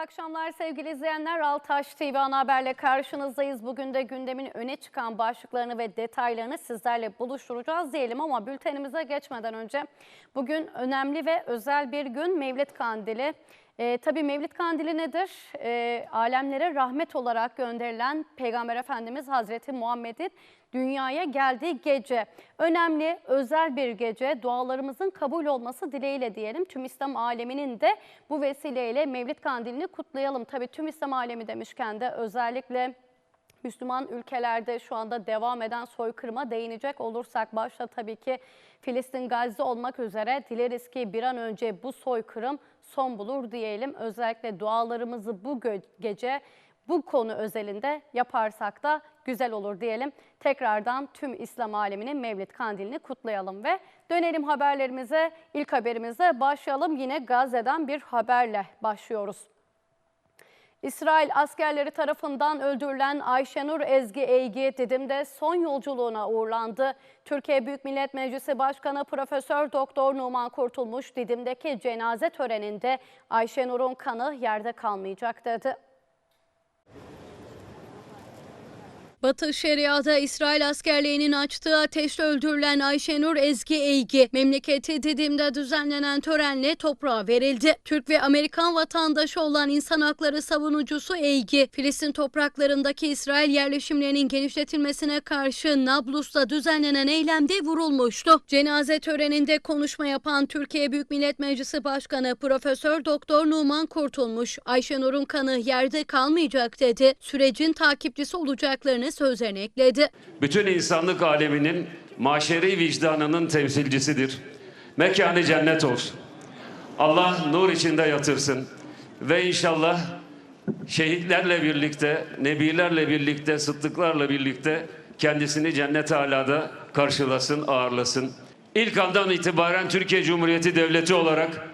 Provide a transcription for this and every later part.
akşamlar sevgili izleyenler. Altaş TV ana haberle karşınızdayız. Bugün de gündemin öne çıkan başlıklarını ve detaylarını sizlerle buluşturacağız diyelim ama bültenimize geçmeden önce bugün önemli ve özel bir gün Mevlid Kandili. Ee, tabii Mevlid Kandili nedir? Ee, alemlere rahmet olarak gönderilen Peygamber Efendimiz Hazreti Muhammed'in dünyaya geldiği gece. Önemli, özel bir gece. Dualarımızın kabul olması dileğiyle diyelim. Tüm İslam aleminin de bu vesileyle Mevlid Kandilini kutlayalım. Tabii tüm İslam alemi demişken de özellikle Müslüman ülkelerde şu anda devam eden soykırıma değinecek olursak başta tabii ki Filistin Gazze olmak üzere dileriz ki bir an önce bu soykırım son bulur diyelim. Özellikle dualarımızı bu gece bu konu özelinde yaparsak da güzel olur diyelim. Tekrardan tüm İslam aleminin Mevlid Kandilini kutlayalım ve dönelim haberlerimize. İlk haberimize başlayalım. Yine Gazze'den bir haberle başlıyoruz. İsrail askerleri tarafından öldürülen Ayşenur Ezgi Eygi Didim'de son yolculuğuna uğurlandı. Türkiye Büyük Millet Meclisi Başkanı Profesör Doktor Numan Kurtulmuş Didim'deki cenaze töreninde Ayşenur'un kanı yerde kalmayacak dedi. Batı Şeria'da İsrail askerliğinin açtığı ateşle öldürülen Ayşenur Ezgi Eygi, memleketi Didim'de düzenlenen törenle toprağa verildi. Türk ve Amerikan vatandaşı olan insan hakları savunucusu Eygi, Filistin topraklarındaki İsrail yerleşimlerinin genişletilmesine karşı Nablus'ta düzenlenen eylemde vurulmuştu. Cenaze töreninde konuşma yapan Türkiye Büyük Millet Meclisi Başkanı Profesör Doktor Numan Kurtulmuş, Ayşenur'un kanı yerde kalmayacak dedi. Sürecin takipçisi olacaklarını sözlerine ekledi. bütün insanlık aleminin maşeri vicdanının temsilcisidir. Mekanı cennet olsun. Allah nur içinde yatırsın ve inşallah şehitlerle birlikte, nebilerle birlikte, sıddıklarla birlikte kendisini cennet alada karşılasın, ağırlasın. İlk andan itibaren Türkiye Cumhuriyeti Devleti olarak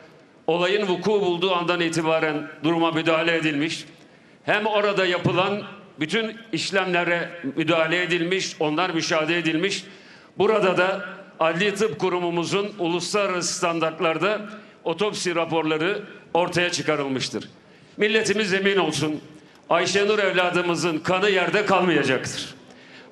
olayın vuku bulduğu andan itibaren duruma müdahale edilmiş. Hem orada yapılan bütün işlemlere müdahale edilmiş, onlar müşahede edilmiş. Burada da Adli Tıp Kurumumuzun uluslararası standartlarda otopsi raporları ortaya çıkarılmıştır. Milletimiz emin olsun. Ayşenur evladımızın kanı yerde kalmayacaktır.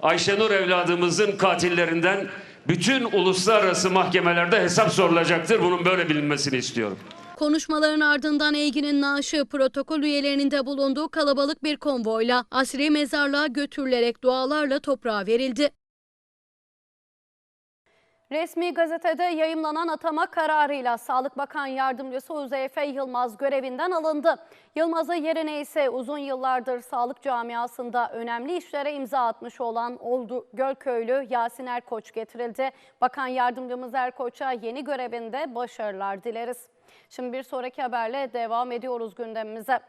Ayşenur evladımızın katillerinden bütün uluslararası mahkemelerde hesap sorulacaktır. Bunun böyle bilinmesini istiyorum. Konuşmaların ardından Eygi'nin naaşı protokol üyelerinin de bulunduğu kalabalık bir konvoyla asri mezarlığa götürülerek dualarla toprağa verildi. Resmi gazetede yayımlanan atama kararıyla Sağlık Bakan Yardımcısı Uzeyfe Yılmaz görevinden alındı. Yılmaz'ı yerine ise uzun yıllardır sağlık camiasında önemli işlere imza atmış olan Oldu Gölköylü Yasin Erkoç getirildi. Bakan Yardımcımız Erkoç'a yeni görevinde başarılar dileriz. Şimdi bir sonraki haberle devam ediyoruz gündemimize.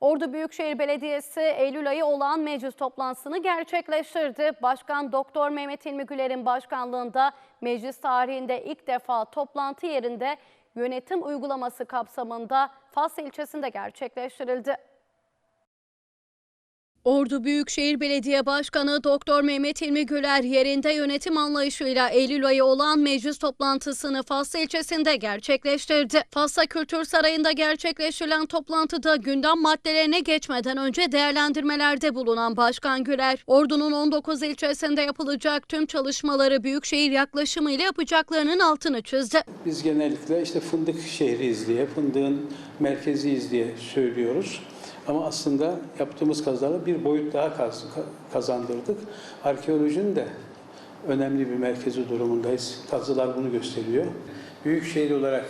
Ordu Büyükşehir Belediyesi Eylül ayı olan meclis toplantısını gerçekleştirdi. Başkan Doktor Mehmet İlmi Güler'in başkanlığında meclis tarihinde ilk defa toplantı yerinde yönetim uygulaması kapsamında Fas ilçesinde gerçekleştirildi. Ordu Büyükşehir Belediye Başkanı Doktor Mehmet İlmi Güler yerinde yönetim anlayışıyla Eylül ayı olan meclis toplantısını Fas ilçesinde gerçekleştirdi. Fas'a Kültür Sarayı'nda gerçekleştirilen toplantıda gündem maddelerine geçmeden önce değerlendirmelerde bulunan Başkan Güler, Ordu'nun 19 ilçesinde yapılacak tüm çalışmaları Büyükşehir yaklaşımıyla yapacaklarının altını çizdi. Biz genellikle işte fındık şehriyiz diye, fındığın merkeziyiz diye söylüyoruz. Ama aslında yaptığımız kazılarla bir boyut daha kaz- ka- kazandırdık. Arkeolojinin de önemli bir merkezi durumundayız. Kazılar bunu gösteriyor. Büyük şehir olarak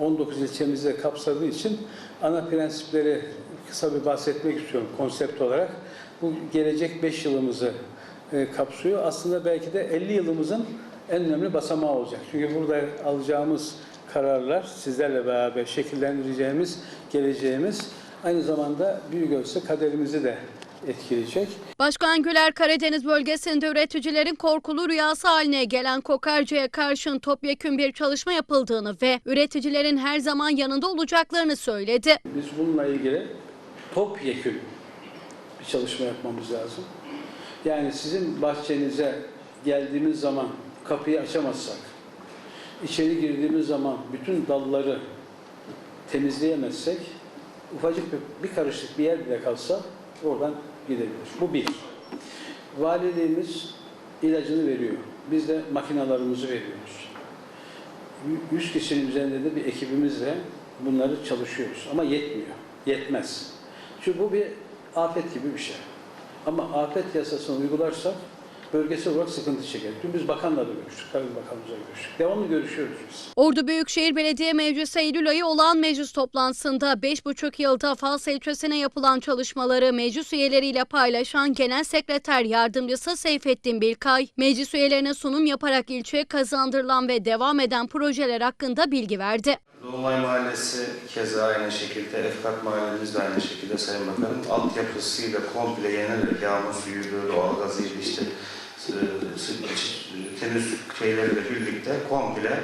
19 ilçemizi de kapsadığı için ana prensipleri kısa bir bahsetmek istiyorum konsept olarak. Bu gelecek 5 yılımızı e, kapsıyor. Aslında belki de 50 yılımızın en önemli basamağı olacak. Çünkü burada alacağımız kararlar sizlerle beraber şekillendireceğimiz geleceğimiz aynı zamanda büyük ölçüde kaderimizi de etkileyecek. Başkan Güler Karadeniz bölgesinde üreticilerin korkulu rüyası haline gelen kokarcaya karşın topyekün bir çalışma yapıldığını ve üreticilerin her zaman yanında olacaklarını söyledi. Biz bununla ilgili topyekün bir çalışma yapmamız lazım. Yani sizin bahçenize geldiğimiz zaman kapıyı açamazsak, içeri girdiğimiz zaman bütün dalları temizleyemezsek ufacık bir, bir karışık bir yer bile kalsa oradan gidebilir. Bu bir. Valiliğimiz ilacını veriyor. Biz de makinalarımızı veriyoruz. 100 kişinin üzerinde de bir ekibimizle bunları çalışıyoruz. Ama yetmiyor. Yetmez. Çünkü bu bir afet gibi bir şey. Ama afet yasasını uygularsak bölgesel olarak sıkıntı çeker. Dün biz bakanla da görüştük. Tarım Bakanımızla görüştük. Devamlı görüşüyoruz biz. Ordu Büyükşehir Belediye Meclisi Eylül ayı olan meclis toplantısında 5,5 yılda Fas ilçesine yapılan çalışmaları meclis üyeleriyle paylaşan Genel Sekreter Yardımcısı Seyfettin Bilkay, meclis üyelerine sunum yaparak ilçeye kazandırılan ve devam eden projeler hakkında bilgi verdi. Doğumay Mahallesi keza aynı şekilde, Efkat Mahallemiz de aynı şekilde Sayın Bakanım. Altyapısıyla komple yenilerek yağmur suyuydu, doğalgazıydı işte e, sı- ç- temiz şeyleriyle birlikte komple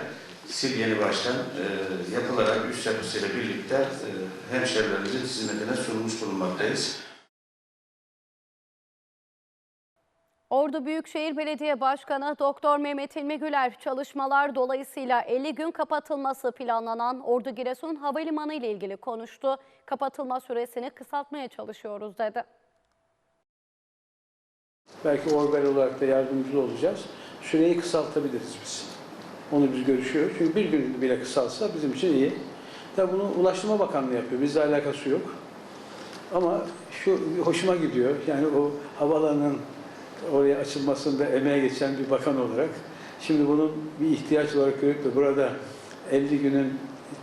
sil yeni baştan e, yapılarak üst yapısıyla birlikte e, hemşehrilerimizin hizmetine sunmuş bulunmaktayız. Ordu Büyükşehir Belediye Başkanı Doktor Mehmet İlmi Güler çalışmalar dolayısıyla 50 gün kapatılması planlanan Ordu Giresun Havalimanı ile ilgili konuştu. Kapatılma süresini kısaltmaya çalışıyoruz dedi. Belki Orbel olarak da yardımcı olacağız. Süreyi kısaltabiliriz biz. Onu biz görüşüyoruz. Çünkü bir gün bile kısalsa bizim için iyi. Tabii bunu Ulaştırma Bakanlığı yapıyor. Bizle alakası yok. Ama şu hoşuma gidiyor. Yani o havalanın oraya açılmasında emeğe geçen bir bakan olarak şimdi bunun bir ihtiyaç olarak görüp de burada 50 günün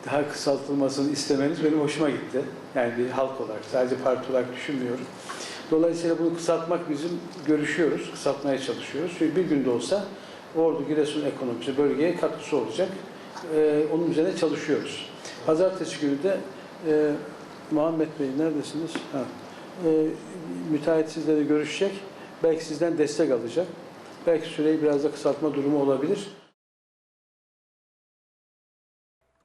daha kısaltılmasını istemeniz benim hoşuma gitti. Yani bir halk olarak, sadece parti olarak düşünmüyorum. Dolayısıyla bunu kısaltmak bizim görüşüyoruz, kısaltmaya çalışıyoruz. Çünkü bir günde olsa Ordu, Giresun ekonomisi bölgeye katkısı olacak. Ee, onun üzerine çalışıyoruz. Pazartesi günü de e, Muhammed Bey neredesiniz? Ha. E, müteahhit sizle görüşecek. Belki sizden destek alacak. Belki süreyi biraz da kısaltma durumu olabilir.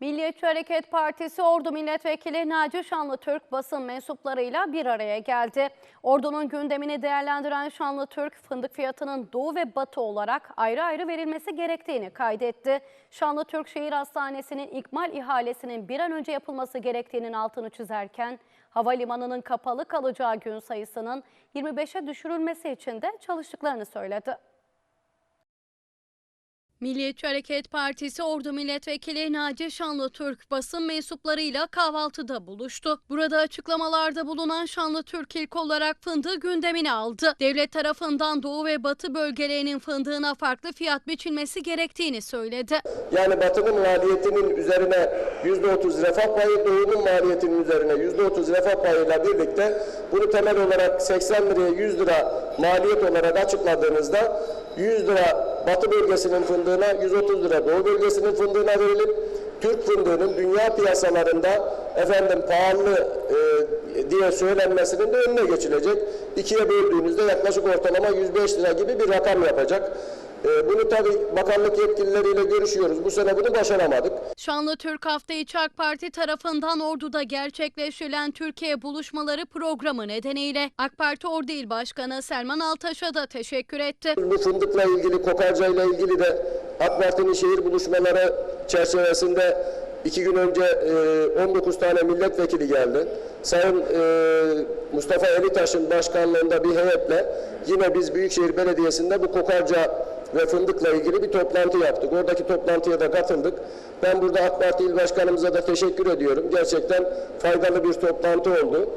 Milliyetçi Hareket Partisi Ordu Milletvekili Naci Şanlıtürk basın mensuplarıyla bir araya geldi. Ordu'nun gündemini değerlendiren Şanlıtürk, fındık fiyatının doğu ve batı olarak ayrı ayrı verilmesi gerektiğini kaydetti. Şanlıtürk Şehir Hastanesi'nin ikmal ihalesinin bir an önce yapılması gerektiğinin altını çizerken, havalimanının kapalı kalacağı gün sayısının 25'e düşürülmesi için de çalıştıklarını söyledi. Milliyetçi Hareket Partisi Ordu Milletvekili Naci Şanlıtürk basın mensuplarıyla kahvaltıda buluştu. Burada açıklamalarda bulunan Şanlıtürk ilk olarak fındığı gündemine aldı. Devlet tarafından Doğu ve Batı bölgelerinin fındığına farklı fiyat biçilmesi gerektiğini söyledi. Yani Batı'nın maliyetinin üzerine %30 refah payı, Doğu'nun maliyetinin üzerine %30 refah payıyla birlikte bunu temel olarak 80 liraya 100 lira maliyet olarak açıkladığınızda 100 lira Batı bölgesinin fındığına, 130 lira Doğu bölgesinin fındığına verilip Türk fındığının dünya piyasalarında efendim pahalı e, diye söylenmesinin de önüne geçilecek. İkiye böldüğünüzde yaklaşık ortalama 105 lira gibi bir rakam yapacak. E, bunu tabii bakanlık yetkilileriyle görüşüyoruz. Bu sene bunu başaramadık. Şanlıurfa Hafta İçi AK Parti tarafından Ordu'da gerçekleştirilen Türkiye buluşmaları programı nedeniyle AK Parti Ordu İl Başkanı Selman Altaş'a da teşekkür etti. Bu fındıkla ilgili, kokarca ile ilgili de AK Parti'nin şehir buluşmaları çerçevesinde iki gün önce e, 19 tane milletvekili geldi. Sayın e, Mustafa Elitaş'ın başkanlığında bir heyetle yine biz Büyükşehir Belediyesi'nde bu kokarca ve fındıkla ilgili bir toplantı yaptık. Oradaki toplantıya da katıldık. Ben burada AK Parti İl Başkanımıza da teşekkür ediyorum. Gerçekten faydalı bir toplantı oldu.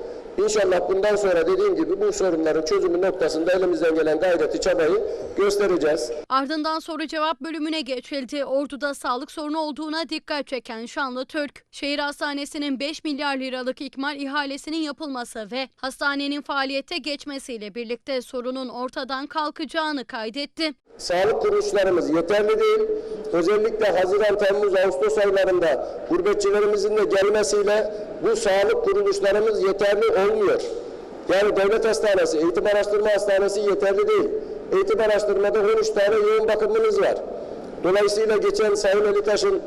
İnşallah bundan sonra dediğim gibi bu sorunların çözümü noktasında elimizden gelen gayreti, çabayı göstereceğiz. Ardından soru cevap bölümüne geçildi. Ordu'da sağlık sorunu olduğuna dikkat çeken Şanlı Türk, şehir hastanesinin 5 milyar liralık ikmal ihalesinin yapılması ve hastanenin faaliyete geçmesiyle birlikte sorunun ortadan kalkacağını kaydetti. Sağlık kuruluşlarımız yeterli değil. Özellikle Haziran, Temmuz, Ağustos aylarında gurbetçilerimizin de gelmesiyle bu sağlık kuruluşlarımız yeterli olmuyor. Yani devlet hastanesi, eğitim araştırma hastanesi yeterli değil. Eğitim araştırmada 13 tane yoğun bakımımız var. Dolayısıyla geçen Sayın Ali Taş'ın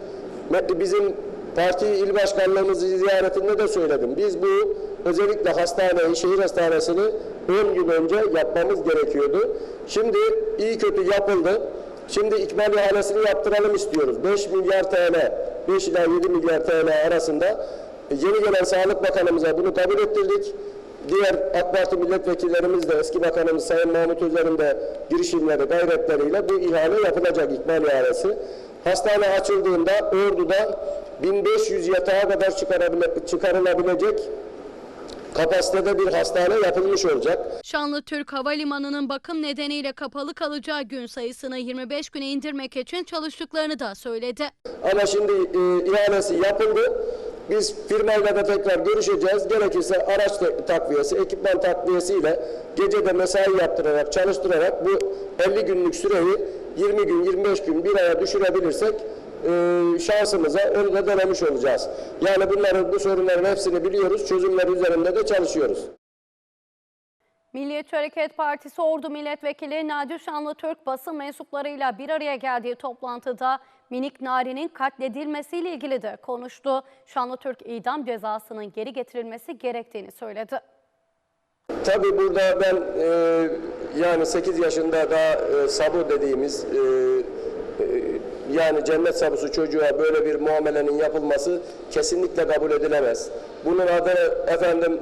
bizim parti il başkanlığımızı ziyaretinde de söyledim. Biz bu özellikle hastaneyi, şehir hastanesini 10 yıl önce yapmamız gerekiyordu. Şimdi iyi kötü yapıldı. Şimdi ikmal ihalesini yaptıralım istiyoruz. 5 milyar TL, 5 ila 7 milyar TL arasında yeni gelen Sağlık Bakanımıza bunu kabul ettirdik. Diğer AK Parti milletvekillerimiz de eski bakanımız Sayın Mahmut Özer'in de girişimleri, gayretleriyle bu ihale yapılacak ikmal ihalesi. Hastane açıldığında Ordu'da 1500 yatağa kadar çıkarılabilecek kapasitede bir hastane yapılmış olacak. Şanlıurfa Havalimanı'nın bakım nedeniyle kapalı kalacağı gün sayısını 25 güne indirmek için çalıştıklarını da söyledi. Ama şimdi e, ihalesi yapıldı. Biz firmayla da tekrar görüşeceğiz. Gerekirse araç takviyesi, ekipman takviyesiyle gecede mesai yaptırarak, çalıştırarak bu 50 günlük süreyi 20 gün, 25 gün, bir aya düşürebilirsek e, şansımıza onu da denemiş olacağız. Yani bunların, bu sorunların hepsini biliyoruz. Çözümler üzerinde de çalışıyoruz. Milliyetçi Hareket Partisi Ordu Milletvekili Naci Şanlıtürk basın mensuplarıyla bir araya geldiği toplantıda minik Nari'nin katledilmesiyle ilgili de konuştu. Şanlıtürk idam cezasının geri getirilmesi gerektiğini söyledi. Tabii burada ben e, yani 8 yaşında daha e, sabu dediğimiz e, yani cennet sabusu çocuğa böyle bir muamelenin yapılması kesinlikle kabul edilemez. Bunun adı efendim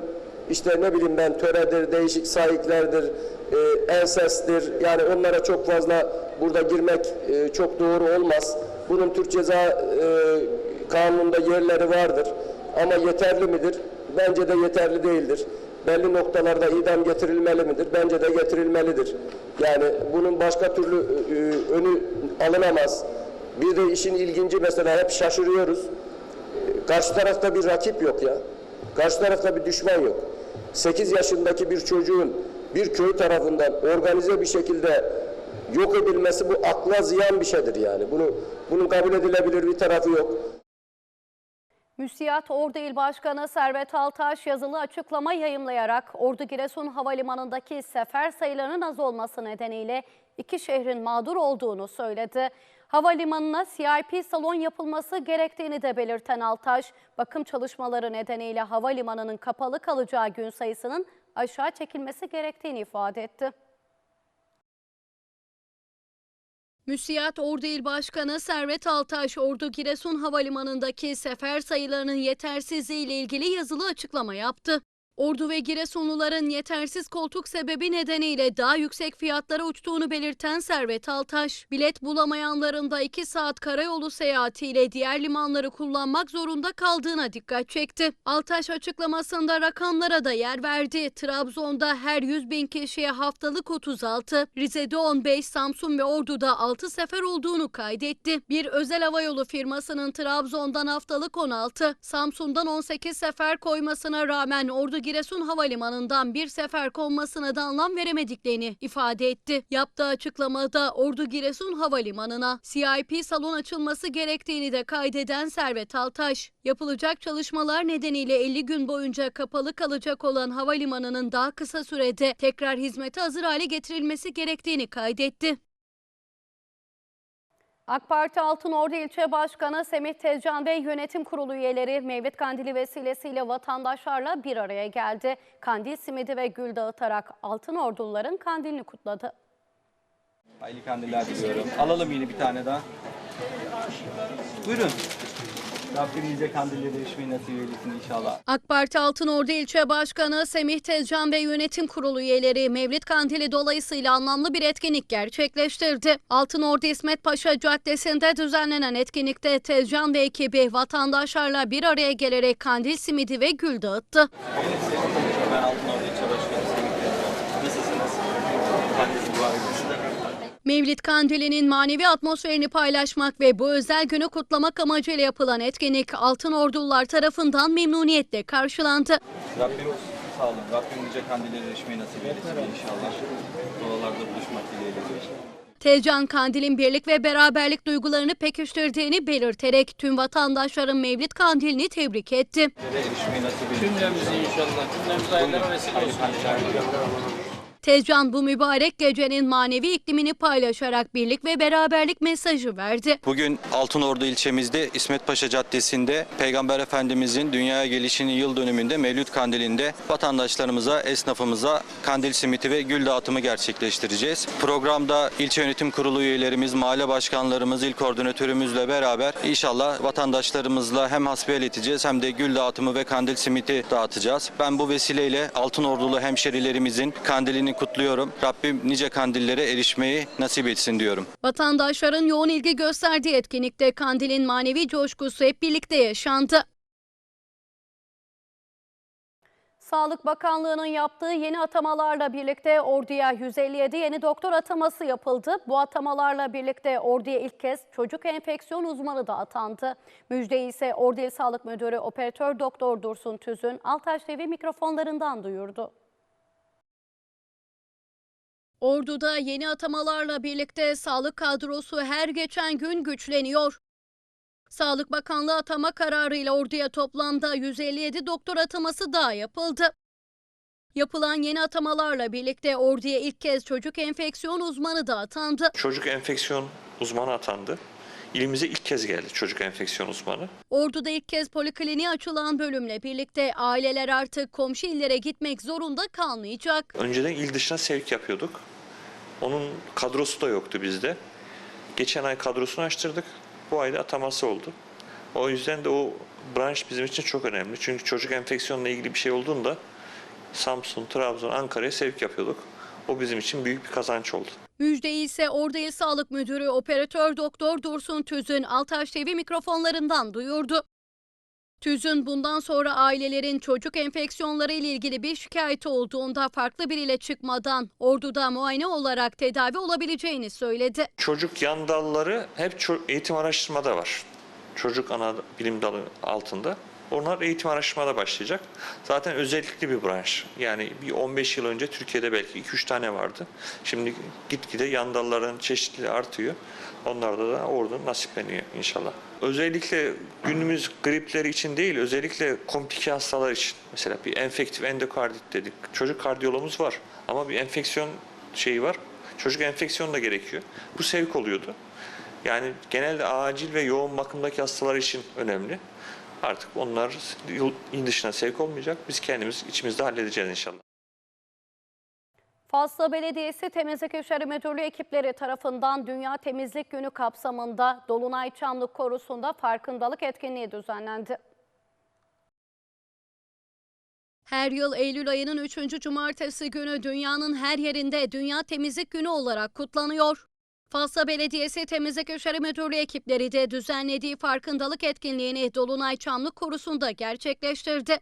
işte ne bileyim ben töredir, değişik sahiplerdir, e, ensestir. Yani onlara çok fazla burada girmek e, çok doğru olmaz. Bunun Türk Ceza e, Kanunu'nda yerleri vardır. Ama yeterli midir? Bence de yeterli değildir belli noktalarda idam getirilmeli midir? Bence de getirilmelidir. Yani bunun başka türlü e, önü alınamaz. Bir de işin ilginci mesela hep şaşırıyoruz. Karşı tarafta bir rakip yok ya. Karşı tarafta bir düşman yok. 8 yaşındaki bir çocuğun bir köy tarafından organize bir şekilde yok edilmesi bu akla ziyan bir şeydir yani. Bunu bunun kabul edilebilir bir tarafı yok. Müsiyat Ordu İl Başkanı Servet Altaş yazılı açıklama yayımlayarak Ordu Giresun Havalimanı'ndaki sefer sayılarının az olması nedeniyle iki şehrin mağdur olduğunu söyledi. Havalimanına CIP salon yapılması gerektiğini de belirten Altaş, bakım çalışmaları nedeniyle havalimanının kapalı kalacağı gün sayısının aşağı çekilmesi gerektiğini ifade etti. Müsiyat Ordu İl Başkanı Servet Altaş, Ordu Giresun Havalimanı'ndaki sefer sayılarının yetersizliği ile ilgili yazılı açıklama yaptı. Ordu ve Giresunluların yetersiz koltuk sebebi nedeniyle daha yüksek fiyatlara uçtuğunu belirten Servet Altaş, bilet bulamayanların da 2 saat karayolu seyahatiyle diğer limanları kullanmak zorunda kaldığına dikkat çekti. Altaş açıklamasında rakamlara da yer verdi. Trabzon'da her 100 bin kişiye haftalık 36, Rize'de 15, Samsun ve Ordu'da 6 sefer olduğunu kaydetti. Bir özel havayolu firmasının Trabzon'dan haftalık 16, Samsun'dan 18 sefer koymasına rağmen Ordu Giresun Havalimanı'ndan bir sefer konmasına da anlam veremediklerini ifade etti. Yaptığı açıklamada Ordu Giresun Havalimanı'na CIP salon açılması gerektiğini de kaydeden Servet Altaş, yapılacak çalışmalar nedeniyle 50 gün boyunca kapalı kalacak olan havalimanının daha kısa sürede tekrar hizmete hazır hale getirilmesi gerektiğini kaydetti. AK Parti Altınordu İlçe Başkanı Semih Tezcan ve yönetim kurulu üyeleri Mevlid Kandili vesilesiyle vatandaşlarla bir araya geldi. Kandil simidi ve gül dağıtarak Altınorduluların kandilini kutladı. Hayırlı kandiller diliyorum. Alalım yine bir tane daha. Buyurun. Rabbim nice kandilleri erişmeyi nasip eylesin inşallah. AK Parti Altınordu İlçe Başkanı Semih Tezcan ve yönetim kurulu üyeleri Mevlid Kandili dolayısıyla anlamlı bir etkinlik gerçekleştirdi. Altınordu İsmet Paşa Caddesi'nde düzenlenen etkinlikte Tezcan ve ekibi vatandaşlarla bir araya gelerek kandil simidi ve gül dağıttı. Ben Altınordu İlçe Başkanı Semih Tezcan. Nasılsınız? Kandil mübarek olsun. Mevlid Kandili'nin manevi atmosferini paylaşmak ve bu özel günü kutlamak amacıyla yapılan etkinlik Altın Ordular tarafından memnuniyetle karşılandı. Rabbim sağ olun. Rabbim nice kandilleri erişmeyi nasip eylesin inşallah. Dualarda buluşmak dileğiyle. Tezcan Kandil'in birlik ve beraberlik duygularını pekiştirdiğini belirterek tüm vatandaşların Mevlid Kandilini tebrik etti. Erişmeyi nasip eylesin. Cümlemizi inşallah. Cümlemize hayırlara vesile olsun. Kandiller diliyorum. Tezcan bu mübarek gecenin manevi iklimini paylaşarak birlik ve beraberlik mesajı verdi. Bugün Altınordu ilçemizde İsmet Paşa Caddesi'nde Peygamber Efendimizin dünyaya gelişinin yıl dönümünde Mevlüt Kandili'nde vatandaşlarımıza, esnafımıza kandil simiti ve gül dağıtımı gerçekleştireceğiz. Programda ilçe yönetim kurulu üyelerimiz, mahalle başkanlarımız, il koordinatörümüzle beraber inşallah vatandaşlarımızla hem hasbihal edeceğiz hem de gül dağıtımı ve kandil simiti dağıtacağız. Ben bu vesileyle Altınordulu hemşerilerimizin kandilini kutluyorum. Rabbim nice kandillere erişmeyi nasip etsin diyorum. Vatandaşların yoğun ilgi gösterdiği etkinlikte kandilin manevi coşkusu hep birlikte yaşandı. Sağlık Bakanlığı'nın yaptığı yeni atamalarla birlikte orduya 157 yeni doktor ataması yapıldı. Bu atamalarla birlikte orduya ilk kez çocuk enfeksiyon uzmanı da atandı. Müjdeyi ise Ordu İl Sağlık Müdürü Operatör Doktor Dursun Tüzün Altaş TV mikrofonlarından duyurdu. Ordu'da yeni atamalarla birlikte sağlık kadrosu her geçen gün güçleniyor. Sağlık Bakanlığı atama kararıyla orduya toplamda 157 doktor ataması daha yapıldı. Yapılan yeni atamalarla birlikte orduya ilk kez çocuk enfeksiyon uzmanı da atandı. Çocuk enfeksiyon uzmanı atandı. İlimize ilk kez geldi çocuk enfeksiyon uzmanı. Ordu'da ilk kez polikliniğe açılan bölümle birlikte aileler artık komşu illere gitmek zorunda kalmayacak. Önceden il dışına sevk yapıyorduk. Onun kadrosu da yoktu bizde. Geçen ay kadrosunu açtırdık. Bu ayda ataması oldu. O yüzden de o branş bizim için çok önemli. Çünkü çocuk enfeksiyonla ilgili bir şey olduğunda Samsun, Trabzon, Ankara'ya sevk yapıyorduk. O bizim için büyük bir kazanç oldu. Müjdeyi ise Ordu İl Sağlık Müdürü Operatör Doktor Dursun Tüzün Altaş TV mikrofonlarından duyurdu. Tüzün bundan sonra ailelerin çocuk enfeksiyonları ile ilgili bir şikayeti olduğunda farklı biriyle çıkmadan Ordu'da muayene olarak tedavi olabileceğini söyledi. Çocuk yan dalları hep eğitim araştırmada var. Çocuk ana bilim dalı altında. Onlar eğitim araştırmada başlayacak. Zaten özellikli bir branş. Yani bir 15 yıl önce Türkiye'de belki 2-3 tane vardı. Şimdi gitgide yan dalların çeşitliliği artıyor. Onlarda da orada nasipleniyor inşallah. Özellikle günümüz gripleri için değil, özellikle komplike hastalar için. Mesela bir enfektif endokardit dedik. Çocuk kardiyologumuz var ama bir enfeksiyon şeyi var. Çocuk enfeksiyon da gerekiyor. Bu sevk oluyordu. Yani genelde acil ve yoğun bakımdaki hastalar için önemli. Artık onlar il dışına sevk olmayacak. Biz kendimiz içimizde halledeceğiz inşallah. Fasla Belediyesi Temizlik İşleri Müdürlüğü ekipleri tarafından Dünya Temizlik Günü kapsamında Dolunay Çamlık Korusu'nda farkındalık etkinliği düzenlendi. Her yıl Eylül ayının 3. cumartesi günü dünyanın her yerinde Dünya Temizlik Günü olarak kutlanıyor. Fasla Belediyesi Temizlik İşleri Müdürlüğü ekipleri de düzenlediği farkındalık etkinliğini Dolunay Çamlık Korusu'nda gerçekleştirdi.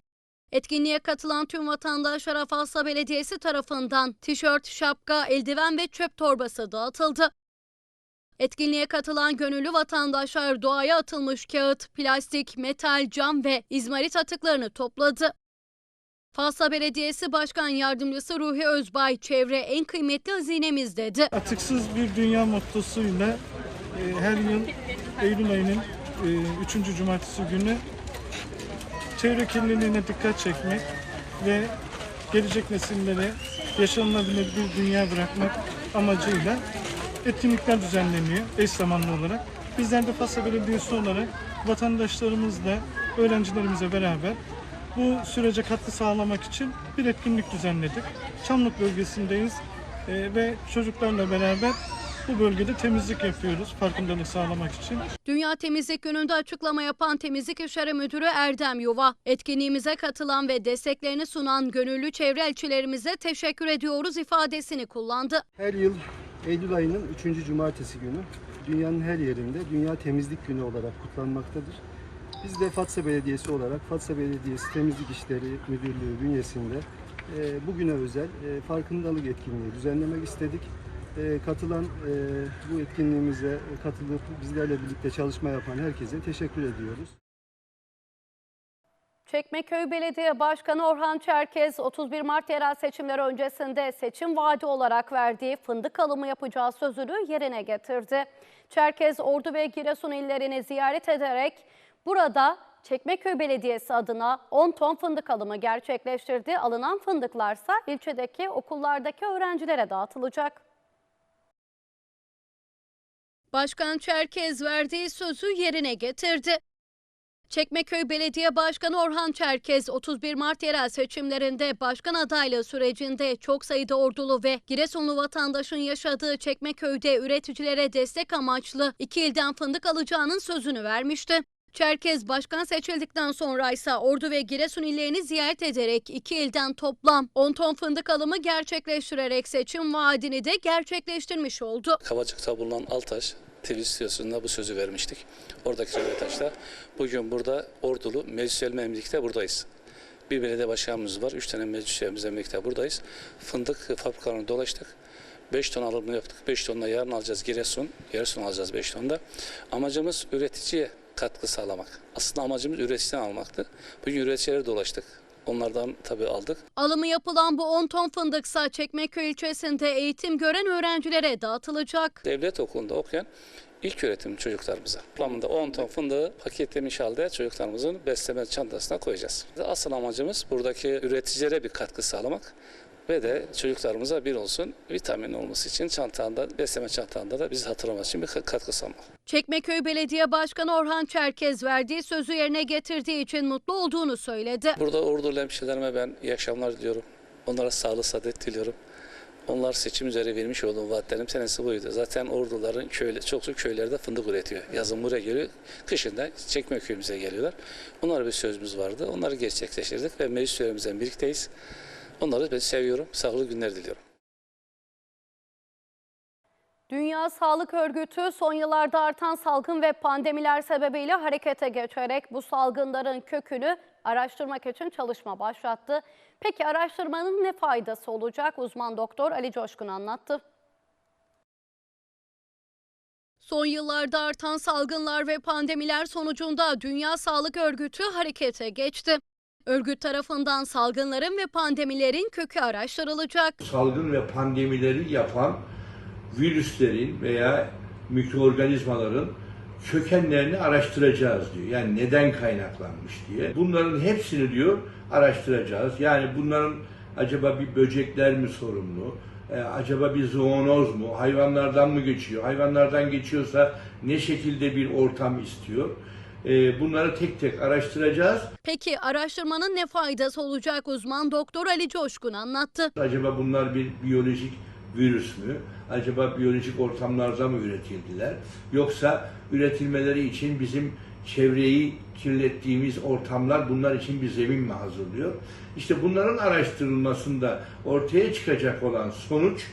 Etkinliğe katılan tüm vatandaşlara Fasla Belediyesi tarafından tişört, şapka, eldiven ve çöp torbası dağıtıldı. Etkinliğe katılan gönüllü vatandaşlar doğaya atılmış kağıt, plastik, metal, cam ve izmarit atıklarını topladı. Fasla Belediyesi Başkan Yardımcısı Ruhi Özbay, çevre en kıymetli hazinemiz dedi. Atıksız bir dünya mottosuyla e, her yıl Eylül ayının 3. cumartesi günü çevre kirliliğine dikkat çekmek ve gelecek nesillere yaşanılabilir bir dünya bırakmak amacıyla etkinlikler düzenleniyor eş zamanlı olarak. Bizler de Fasla Belediyesi olarak vatandaşlarımızla, öğrencilerimize beraber bu sürece katkı sağlamak için bir etkinlik düzenledik. Çamlık bölgesindeyiz e, ve çocuklarla beraber bu bölgede temizlik yapıyoruz farkındalık sağlamak için. Dünya Temizlik Günü'nde açıklama yapan Temizlik İşleri Müdürü Erdem Yuva, etkinliğimize katılan ve desteklerini sunan gönüllü çevre elçilerimize teşekkür ediyoruz ifadesini kullandı. Her yıl Eylül ayının 3. cumartesi günü dünyanın her yerinde Dünya Temizlik Günü olarak kutlanmaktadır. Biz de Fatsa Belediyesi olarak Fatsa Belediyesi Temizlik İşleri Müdürlüğü bünyesinde e, bugüne özel e, farkındalık etkinliği düzenlemek istedik. E, katılan e, bu etkinliğimize katılıp bizlerle birlikte çalışma yapan herkese teşekkür ediyoruz. Çekmeköy Belediye Başkanı Orhan Çerkez 31 Mart yerel seçimleri öncesinde seçim vaadi olarak verdiği fındık alımı yapacağı sözünü yerine getirdi. Çerkez Ordu ve Giresun illerini ziyaret ederek burada Çekmeköy Belediyesi adına 10 ton fındık alımı gerçekleştirdi. Alınan fındıklarsa ilçedeki okullardaki öğrencilere dağıtılacak. Başkan Çerkez verdiği sözü yerine getirdi. Çekmeköy Belediye Başkanı Orhan Çerkez 31 Mart yerel seçimlerinde başkan adaylığı sürecinde çok sayıda ordulu ve Giresunlu vatandaşın yaşadığı Çekmeköy'de üreticilere destek amaçlı iki ilden fındık alacağının sözünü vermişti. Çerkez başkan seçildikten sonra ise Ordu ve Giresun illerini ziyaret ederek iki ilden toplam 10 ton fındık alımı gerçekleştirerek seçim vaadini de gerçekleştirmiş oldu. Kavacık'ta bulunan Altaş TV stüdyosunda bu sözü vermiştik. Oradaki röportajda. Bugün burada Ordulu Meclis Üyelerle birlikte buradayız. Bir belediye başkanımız var. Üç tane meclis üyemizle birlikte buradayız. Fındık fabrikalarını dolaştık. 5 ton alımını yaptık. 5 tonla yarın alacağız Giresun. Giresun alacağız 5 tonda. Amacımız üreticiye katkı sağlamak. Aslında amacımız üreticiden almaktı. Bugün üreticilere dolaştık. Onlardan tabii aldık. Alımı yapılan bu 10 ton fındıksa Çekmeköy ilçesinde eğitim gören öğrencilere dağıtılacak. devlet okulunda okuyan ilk öğretim çocuklarımıza. Toplamında 10 ton fındığı paketlemiş halde çocuklarımızın besleme çantasına koyacağız. Asıl amacımız buradaki üreticilere bir katkı sağlamak ve de çocuklarımıza bir olsun vitamin olması için çantanda, besleme çantanda da bizi hatırlamak için bir katkı sağlamak. Çekmeköy Belediye Başkanı Orhan Çerkez verdiği sözü yerine getirdiği için mutlu olduğunu söyledi. Burada ordulu hemşehrilerime ben iyi akşamlar diliyorum. Onlara sağlık, saadet diliyorum. Onlar seçim üzere vermiş olduğum vaatlerim senesi buydu. Zaten orduların köyle, çoksu köylerde fındık üretiyor. Yazın buraya geliyor, kışın da Çekmeköy'ümüze geliyorlar. Onlara bir sözümüz vardı. Onları gerçekleştirdik ve meclis üyelerimizden birlikteyiz. Onları ben seviyorum. Sağlıklı günler diliyorum. Dünya Sağlık Örgütü son yıllarda artan salgın ve pandemiler sebebiyle harekete geçerek bu salgınların kökünü araştırmak için çalışma başlattı. Peki araştırmanın ne faydası olacak? Uzman doktor Ali Coşkun anlattı. Son yıllarda artan salgınlar ve pandemiler sonucunda Dünya Sağlık Örgütü harekete geçti. Örgüt tarafından salgınların ve pandemilerin kökü araştırılacak. salgın ve pandemileri yapan virüslerin veya mikroorganizmaların kökenlerini araştıracağız diyor. Yani neden kaynaklanmış diye. Bunların hepsini diyor araştıracağız. Yani bunların acaba bir böcekler mi sorumlu? Ee, acaba bir zoonoz mu? Hayvanlardan mı geçiyor? Hayvanlardan geçiyorsa ne şekilde bir ortam istiyor? Ee, bunları tek tek araştıracağız. Peki araştırmanın ne faydası olacak uzman doktor Ali Coşkun anlattı. Acaba bunlar bir biyolojik virüs mü? Acaba biyolojik ortamlarda mı üretildiler? Yoksa üretilmeleri için bizim çevreyi kirlettiğimiz ortamlar bunlar için bir zemin mi hazırlıyor? İşte bunların araştırılmasında ortaya çıkacak olan sonuç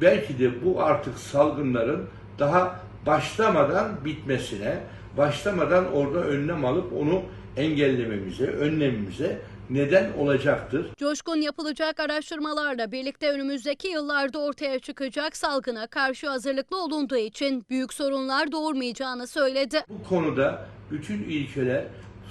belki de bu artık salgınların daha başlamadan bitmesine, başlamadan orada önlem alıp onu engellememize, önlememize neden olacaktır. Coşkun yapılacak araştırmalarla birlikte önümüzdeki yıllarda ortaya çıkacak salgına karşı hazırlıklı olunduğu için büyük sorunlar doğurmayacağını söyledi. Bu konuda bütün ülkeler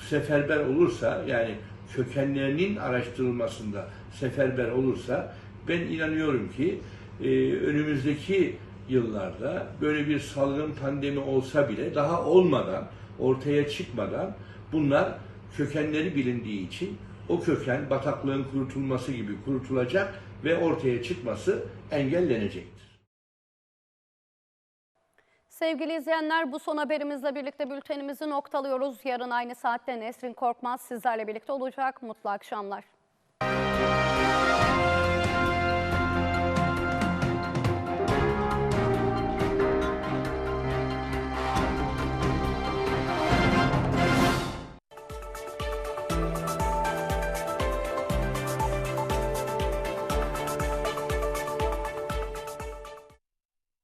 seferber olursa yani kökenlerinin araştırılmasında seferber olursa ben inanıyorum ki e, önümüzdeki yıllarda böyle bir salgın pandemi olsa bile daha olmadan ortaya çıkmadan bunlar kökenleri bilindiği için o köken bataklığın kurutulması gibi kurutulacak ve ortaya çıkması engellenecektir. Sevgili izleyenler bu son haberimizle birlikte bültenimizi noktalıyoruz. Yarın aynı saatte Nesrin Korkmaz sizlerle birlikte olacak. Mutlu akşamlar.